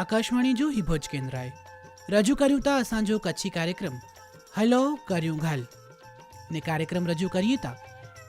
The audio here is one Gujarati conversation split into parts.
આકાશવાણી જોહી ભુજ કેન્દ્રાએ. રજૂ કર્યું તા અસાંજો કચ્છી કાર્યક્રમ. હલો, કર્યું ઘાલ. ને કાર્યક્રમ રજૂ કરીએ તા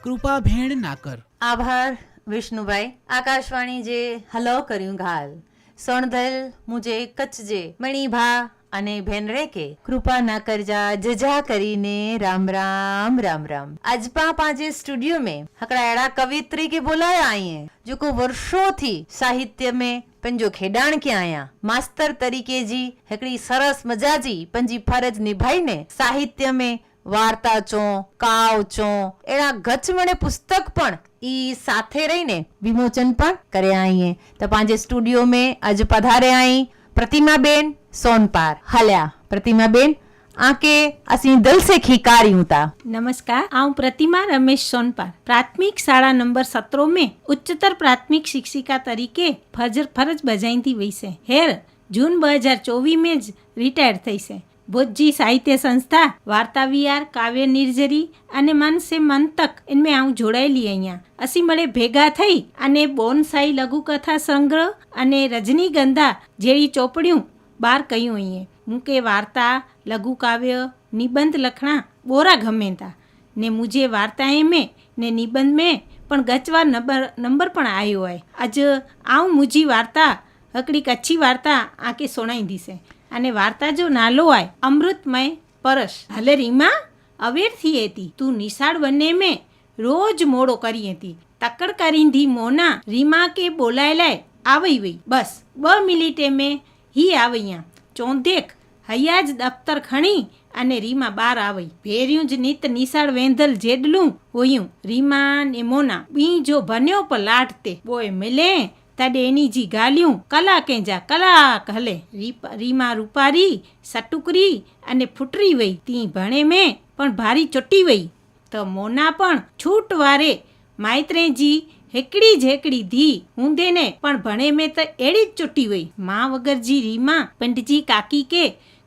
કૃપા ભેણ નાકર. આભાર, વિષ્ણુભાઈ. આકાશવાણી જે હલો, કર્યું ઘાલ. સણધલ મુજે કચ્છ જે મણીભા અને ભેનરે કે કૃપા ના કરજા જજા કરીને રામ રામ રામ રામ. આજ પાંજે સ્ટુડિયો મેં હકડા એડા કવિત્રી કે બોલાયા આઈએ જો કો વર્ષો થી સાહિત્ય મેં पंहिंजो खेॾाण कया आहियां मास्तर तरीक़े जी हिकिड़ी सरस मज़ा जी पंहिंजी फर्ज़ निभाईने साहित्य में વાર્તા ચો કાવ ચો એના ગચમણે પુસ્તક પણ ઈ સાથે રહીને વિમોચન પણ કર્યા આઈએ તો પાંજે સ્ટુડિયો में अॼु पधारे आई प्रतिमा बेन सोनपार हलिया प्रतिमा बेन आके અસી दिल સે ખીકારી હું તા નમસ્કાર આ હું પ્રતિમા રમેશ સોનપાર પ્રાથમિક શાળા નંબર સત્રો મેં ઉચ્ચતર પ્રાથમિક શિક્ષિકા તરીકે ફજર ફરજ બજાઈતી વઈ છે હેર જૂન में હજાર ચોવીસ મેં જ રિટાયર થઈ છે ભોજજી સાહિત્ય સંસ્થા વાર્તા વિહાર કાવ્ય નિર્જરી અને મન સે મંતક એનમે હું જોડાયેલી અહીંયા અસી મળે ભેગા થઈ અને બોનસાઈ લઘુકથા સંગ્રહ અને રજનીગંધા જેવી ચોપડીઓ બહાર કહ્યું અહીંયા હું કે વાર્તા લઘુકાવ્ય નિબંધ લખણા, બોરા ગમેતા. ને મુજે વાર્તાએ મેં, ને નિબંધ મેં, પણ ગચવા નંબર નંબર પણ આવ્યો હોય. આજ આવું મુજી વાર્તા, હકડી કચ્છી વાર્તા આંકે સોણાઈ દીશે. અને વાર્તા જો નાલો આય, અમૃતમય પરશ હલે રીમા અવેરથી હતી તું નિશાળ બંને મેં, રોજ મોડો કરી હતી તકડ કરીંધી મોના, રીમા કે બોલાયેલાય આવી વઈ. બસ, બ મિનિટે મેં, હી આવૈયા ચોંધેક હૈયા જ દફતર ખણી અને રીમા બાર આવી. ભેર્યું જ નીત નિશાળ વેંધલ જેડલું હોયું. રીમા ને મોના બી જો ભન્યો પર લાટતે બોય મિલે, તડે એની જી ગાલ્યું. કલા કેંજા, કલાક હલે. રીમા રૂપારી, સટુકરી અને ફૂટરી વઈ. તી ભણે મેં, પણ ભારી ચોટી વઈ. તો મોના પણ છૂટ વારે માયત્રેજી હેકડી ઝેકડી ધી. ઊંધે ને, પણ ભણે મેં તો એડી જ ચોટી વઈ. માં વગરજી રીમા પંડજી કાકી કે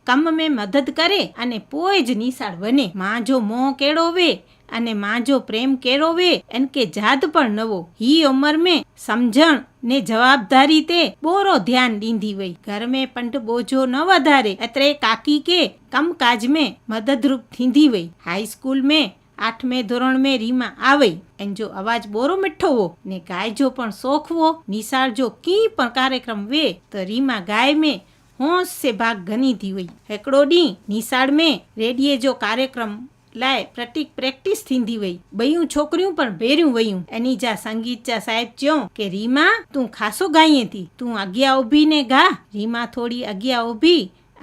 કમ મેં મદદ કરે અને પોય જ નિશાળ બને. માં જો મોં કેળોવે અને માં જો પ્રેમ કેળોવે એન કે જાત પણ નવો. હી ઉંમર મેં સમજણ ને જવાબદારી તે બોરો ધ્યાન દીધી વઈ. ઘર મેં પંટ બોજો ન વધારે. અત્રે કાકી કે કમ કાજ મેં મદદરૂપ થીંધી વઈ. હાઈ સ્કૂલ મેં આઠમે ધોરણ મેં રીમા આવી. એન જો અવાજ બોરો મીઠોવો ને ગાય જો પણ શોખવો, નિશાળ જો કી પણ કાર્યક્રમ વે, તો રીમા ગાય મેં होश से भाग घनी थी हुई हिकिड़ो ॾींहुं निसाड़ में रेडिए जो कार्यक्रम लाइ प्रैक्टिक प्रैक्टिस थींदी वई ॿियूं छोकिरियूं पण भेरियूं वयूं एनी जा संगीत जा साहिब चयऊं की रीमा तूं खासो ॻाईंअ थी तूं अॻियां उभी ने गा रीमा थोरी अॻियां उभी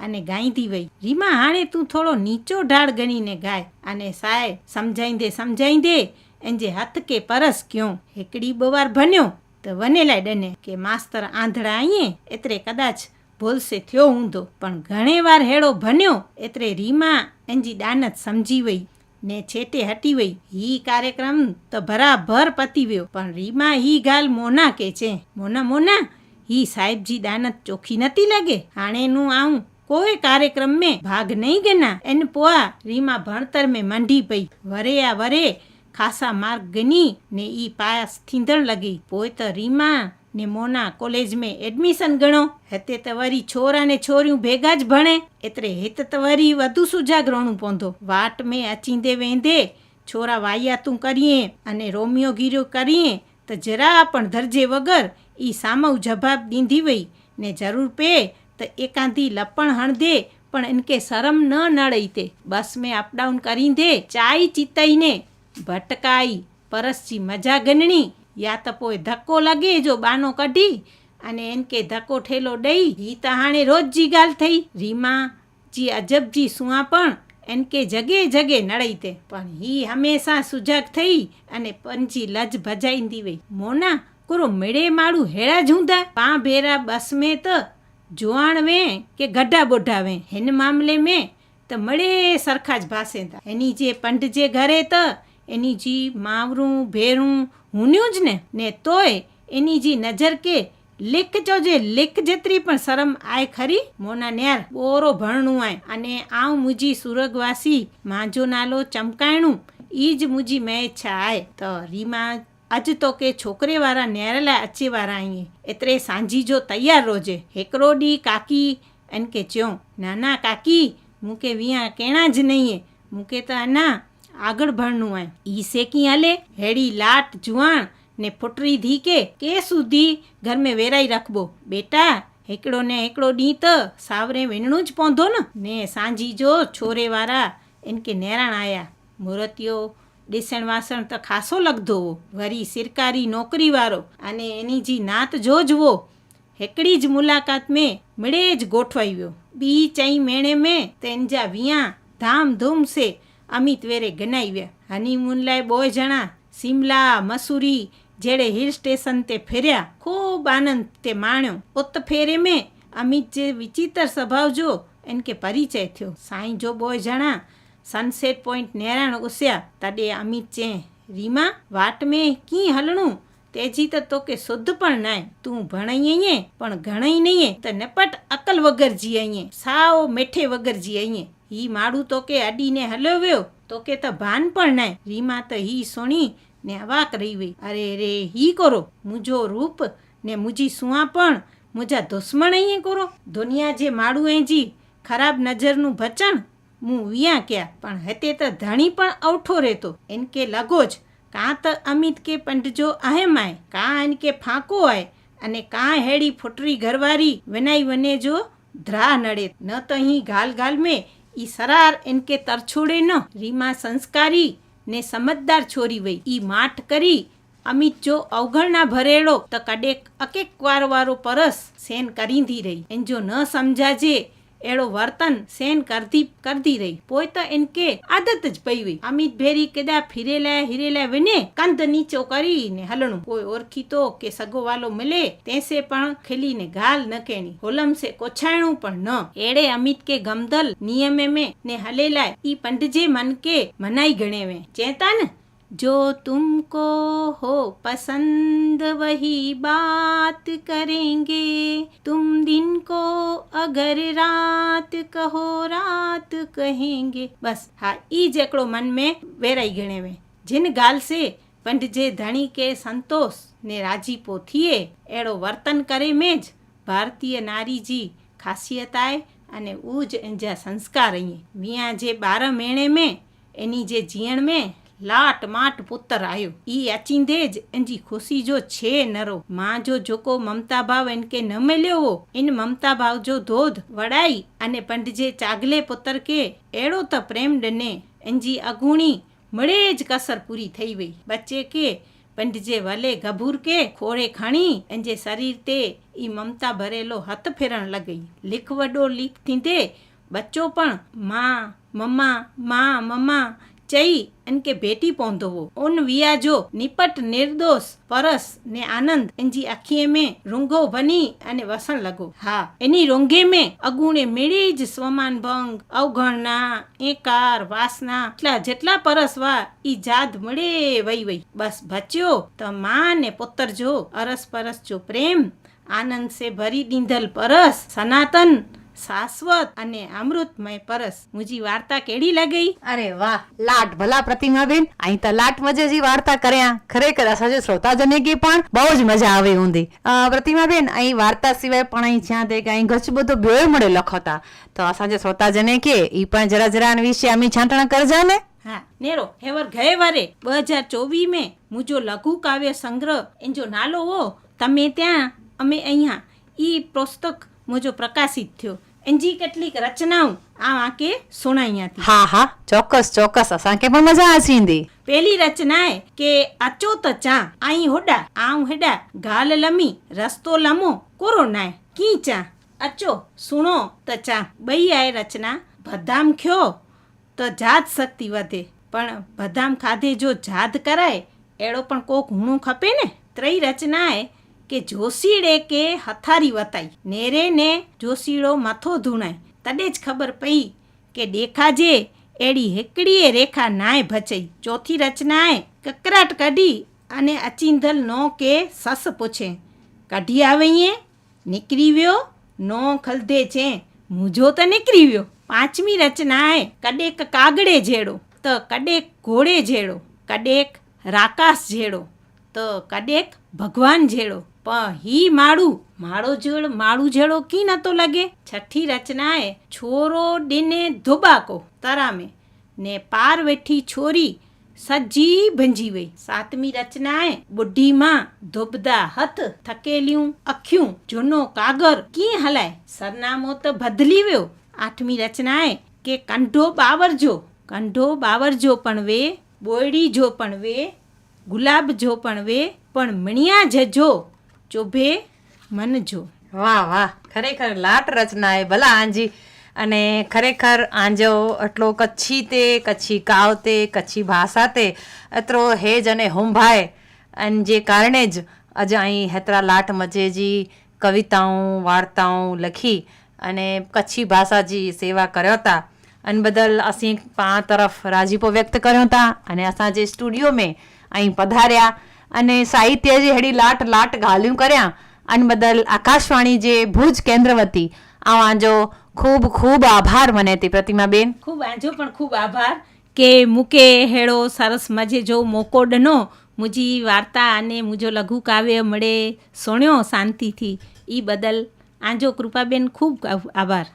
અને ગાઈંદી વઈ રીમા હાणे તું થોડો નીચો ઢાળ ગણીને ગાય અને સાહેબ સમજાઈંદે સમજાઈંદે એંજે હથ કે પરસ ક્યો હેકડી બવાર ભન્યો તો વનેલાય ડને કે માસ્તર આંધળા આઈએ એતરે કદાચ બોલશે, થયો ઊંધો. પણ ઘણીવાર હેડો ભન્યો એટલે રીમા એંજી દાનત સમજી વઈ, ને છેટે હટી વઈ. હી કાર્યક્રમ તો ભરાભર પતી ગયો પણ રીમા હી ગાલ મોના કે છે? મોના મોના? હી સાહેબજી દાનત ચોખ્ખી નથી લાગે? હાણેનું આવું કોઈ કાર્યક્રમ મેં ભાગ નહીં ગના. એને પોઆ રીમા ભણતર મેં મંડી પઈ. વરે આ વરે ખાસા માર્ગ ગની ને ઈ પાસ થીંધણ લગી. પોય તો રીમા ને મોના કોલેજ મેં એડમિશન ગણો. હતે તવારી છોરા ને છોરિયું ભેગા જ ભણે. એટલે હેત તવારી વધુ સુજાગ રોણું પોંધો. વાટ મેં અચીંદે વેંધે. છોરા વાયા તું કરીએ અને રોમિયો ગીરો કરીએ. તો જરા પણ ધરજે વગર ઈ સામવ જવાબ દીંધી વઈ. ને જરૂર પે તો એકાંધી લપણ હણદે પણ એનકે શરમ ન નડઈ તે. બસ મેં અપડાઉન કરી દે. ચાઈ ચિતાઈને. ભટકાઈ. પરસજી મજા ગણણી. યાતપોએ ધક્કો લગે જો બાનો કઢી અને એન કે ધક્કો ઠેલો દઈ હી તહાણે રોજ જીગાલ થઈ. રીમાજી અજબજી સુઆ પણ એન કે જગે જગે નડાઈ તે. પણ હી હંમેશા સુજાગ થઈ અને પંજી લજ ભજાઈંદી વઈ. મોના, કોરો મેળે માળું હેળા જુંદા પા ભેરા બસ મેં તો જોવાણ વેં કે ગઢા બોઢા વેં. હિન મામલે મેં તો મળે સરખા જ ભાષે એની જે પંડ જે ઘરે તો એની જી માવરું, ભેરું હુન્યું જ ને? ને તોય એની જે નજર કે લેખ જોજે લેખ જેતરી પણ શરમ આય ખરી? મોના નેર બોરો ભણનું આય. અને આવ મુજી સુરગવાસી માજો નાલો ચમકાયણું. ઈ જ મુજી મેં છાય. તો રીમા આજ તો કે છોકરે વાળા નેરલા અચે વાળા અહીં એતરે સાંજી જો તૈયાર રોજે. હેકરોડી કાકી એન કે ચ્યો નાના કાકી મૂકે વિયા કેણા જ નહીં મૂકે તો ના આગળ ભણનું આય ઈ શેકી હલે, હેડી લાટ, જુવાણ ને ફૂટરી ધીકે કે સુધી ઘર મેં વેરાઈ રાખબો. બેટા, હેકડો ને હેકડો ડી તો સાવરે વેણણું જ પોંધો ને. ને સાંજી જો છોરેવાળા એન કે નેરાણ આયા. મૂર્તિઓ બેસણ વાસણ તો ખાસો લગધો વરી સરકારી નોકરીવાળો અને એની જે નાત જોજવો. હેકડી જ મુલાકાત મેં મળે જ ગોઠવાયો બી ચઈ મેણે મેં તેનજા વિયા ધામધૂમ સે અમિત વેરે ગણાવ્યા. હનીમૂનલાએ બોય જણા, સિમલા, મસૂરી જેડે હિલ સ્ટેશન તે ફેર્યા. ખૂબ આનંદ તે માણ્યો. ઓત ફેરે મેં. અમિત જે વિચિત્ર સ્વભાવ જો એને કે પરિચય થયો. સાંઈ જો બોય જણા સનસેટ પોઈન્ટ નેરાણ ઉસ્યા તડે અમિત ચે, રીમા, વાટ મેં કી હલણું? તેજી તો તો કે શુદ્ધ પણ નાય. તું ભણાઈએ પણ ઘણાઈ નહીં તો નપટ અકલ વગર જીઆઈએ સાવ મેઠે વગર જીઆઈએ હી માળું તો કે અડીને હલવ્યો, તો કે તો ભાન પણ નાય. રીમા તો હી સોણી ને અવાક રહી વઈ અરે રે હી કરો. મુજો રૂપ ને મુજી સુવા પણ. મુજા દુશ્મણ અહીં કરો. દુનિયા જે માળું એજી, ખરાબ નજરનું ભચણ મું વિયા ક્યાં? પણ હતે તો ધણી પણ અવઠો રહેતો. એન કે લગો જ. કાં તો અમિત કે પંડજો અહેમ આય કાં એન કે ફાંકો આય? અને કાં હેડી ફૂટરી ઘરવારી, વનાઈ વને જો ધ્રા નડે. ન તો અહીં ગાલ ગાલ મેં ઈ સરાર ઇનકે તરછોડે ન રીમા સંસ્કારી ને સમજદાર છોરી વઈ. ઈ માઠ કરી, અમિત જો અવગણના ભરેડો તો કડેક અકેક વાર વારો પરસ સેન કરીંદી રહી. એન જો ન સમજાજે એડો વર્તન સેન કરતી કરતી રહી. પોય તો એનકે આદત જ પૈવી અમિત ભેરી કેદા ફિરેલા હિરેલા વિને કંદ નીચો કરીને હલણું. કોઈ ઓળખીતો કે સગો વાલો મળે તેસે પણ ખેલીને ગાલ ન કેણી. હોલમ સે કોછાયણું પણ ન. એડે અમિત કે ગમદલ નિયમે મે ને હલેલા ઈ પંડજે મન કે મનાઈ ગણેવે. ચેતા ને जो तुमको हो पसंद वही बात करेंगे। तुम दिन को અગર રાત કહો રાત કહેંગે બસ હા ઈ જેકડો મન મેં વેરાઈ ગણેવે જીન ગાલશે પંડ જે ધણી કે સંતોષ ને રાજી પોથીએ એડો વર્તન કરે મેં જ ભારતીય નારીજી ખાસિયતાય અને ઉજ એંજા સંસ્કાર અહીંયા વિયા જે બાર મેણે મેં એની જે જીણ મેં લાટ માટ પુત્ર આવ્યો ઈ અચિંદે જ એનજી ખુશી જો છે નરો. માં જો જોકો મમતા ભાવ એન કે ન મેલ્યો એન મમતા ભાવ જો ધોધ વડાઈ અને પંડજે ચાગલે પુત્ર કે એડો તો પ્રેમ ડને. એનજી અગુણી મળે જ કસર પૂરી થઈ વઈ. બચ્ચે કે, પંડજે વલે ગભૂર કે ખોળે ખણી. એનજે શરીર તે ઈ મમતા ભરેલો હથ ફેરણ લગઈ. લીખ વડો લીખ થીંધે બચ્ચો પણ, માં, મમ્મા માં, મમ્મા ચઈ એન કે ભેટી પોંધવો ઓન વિયાજો નિપટ નિર્દોષ પરસ ને આનંદ એનજી આખીએ મે રૂંઘો ભની અને વસણ લગો. હા, એની રોંઘે મે અગુણે મેળે જ સ્વમાન ભંગ, અવગણના, એકાર, વાસના, એટલા જેટલા પરસવા ઈ જાદ મળે વઈ વઈ. બસ બચ્યો તો માં ને પોતર જો અરસ પરસ જો પ્રેમ, આનંદ સે ભરી દીંધલ પરસ, સનાતન શાશ્વત અને અમૃતમય પરસ. મુજી વાર્તા કેડી લગઈ અરે વાહ લાટ ભલા પ્રતિમાબેન. અહીં તો લાટ મજે વાર્તા કર્યા. ખરેખર અસાંજે શ્રોતાજને કે પણ બહુ જ મજા આવે ઊંધી. પ્રતિમા પ્રતિમાબેન અહીં વાર્તા સિવાય પણ અહીં જ્યાં તે અહીં ઘચ બધો બ્યોય મળે લખતા. તો અસાંજે શ્રોતાજને કે ઈ પણ જરા જરા વિશે અમે છાંટણ કરજા ને? હા નેરો હેવર ગયે વારે. બે હજાર ચોવીસ મેં મુજો લઘુ કાવ્ય સંગ્રહ એનો નાલો હો. તમે ત્યાં અમે અહીંયા. ઈ પુસ્તક મુજો પ્રકાશિત થયો. એનજી કેટલીક રચનાઓ આ વાંકે સુણાઈયાથી હા હા ચોક્કસ ચોક્કસ અસાંકે પણ મજા આસીંદી પેલી રચના એ કે અચોત ચા આઈ હોડા આઉ હેડા ગાલ લમી રસ્તો લમો કોરોના કી ચા અચો સુણો તો ચા બઈ આય રચના બદામ ખ્યો તો જાત શક્તિ વધે. પણ બદામ ખાધે જો જાદ કરાય એડો પણ કોક હુણું ખપે ને? ત્રય રચનાએ કે જોશીડે કે હથારી વતાઈ. નેરે ને જોશીડો માથો ધૂણાય. તને જ ખબર પડી કે દેખાજે એડી હેકડીએ રેખા નાય ભચઈ. ચોથી રચનાએ કકરાટ કાઢી અને અચિંધલ નો કે સસ પૂછે, કાઢી આવીએ નીકળી વ્યો? નો ખલધે છે. મુજો તો નીકળી વ્યો. પાંચમી રચનાએ કડેક કાગડે જેડો તો કડેક ઘોડે જેડો કડેક રાકાશ જેડો તો કડેક ભગવાન જેડો પણ હી માળું. માળો જળ, માળું જળો કી નતો લાગે? છઠ્ઠી રચનાએ છોરો ડીને ધોબાકો તરામે. ને પાર વેઠી છોરી સજી ભંજી વઈ સાતમી રચનાએ બુઢી માં ધોબદા હથ થકેલ્યું અખ્યું. જૂનો કાગર કી હલાય? સરનામો તો બદલી વ્યો આઠમી રચનાએ કે કંઢો બાવરજો? કંઢો બાવરજો પણ વે, બોયડી જો પણ વે, ગુલાબ જો પણ વે, પણ મણિયા જજો. ચોભે મનજો વાહ વાહ. ખરેખર લાટ રચના એ ભલા આંજી. અને ખરેખર આંજો એટલો કચ્છી તે, કચ્છી કાવ તે, કચ્છી ભાષા તે, અત્રો હેજ અને હુંભાય. અને જે કારણે જ આજે અહીં હેતરા લાટ મજેજી કવિતાઓ વાર્તાઓ લખી અને કચ્છી ભાષાજી સેવા કર્યો હતા અન બદલ અસી પા તરફ રાજીપો વ્યક્ત કર્યો હતા અને અસાં જે સ્ટુડિયો મેં અહીં પધાર્યા. અને સાહિત્ય જે હેડી લાટ લાટ ગાલ્યું કર્યા અને બદલ આકાશવાણી જે ભુજ કેન્દ્ર વતી આ વાંજો ખૂબ ખૂબ આભાર મને તે પ્રતિમાબેન. ખૂબ વાંજો પણ ખૂબ આભાર કે મૂકે હેળો સરસ મજે જો મોકો ડનો મુજી વાર્તા અને મુજો લઘુ કાવ્ય મળે સોણ્યો શાંતિથી. એ બદલ આંજો કૃપાબેન ખૂબ આભાર.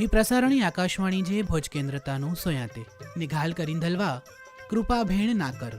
એ પ્રસારણી આકાશવાણી જે ભોજ કેન્દ્રતાનું સોયાતે. નિઘાલ કરીન ધલવા કૃપા ભેણ ના કર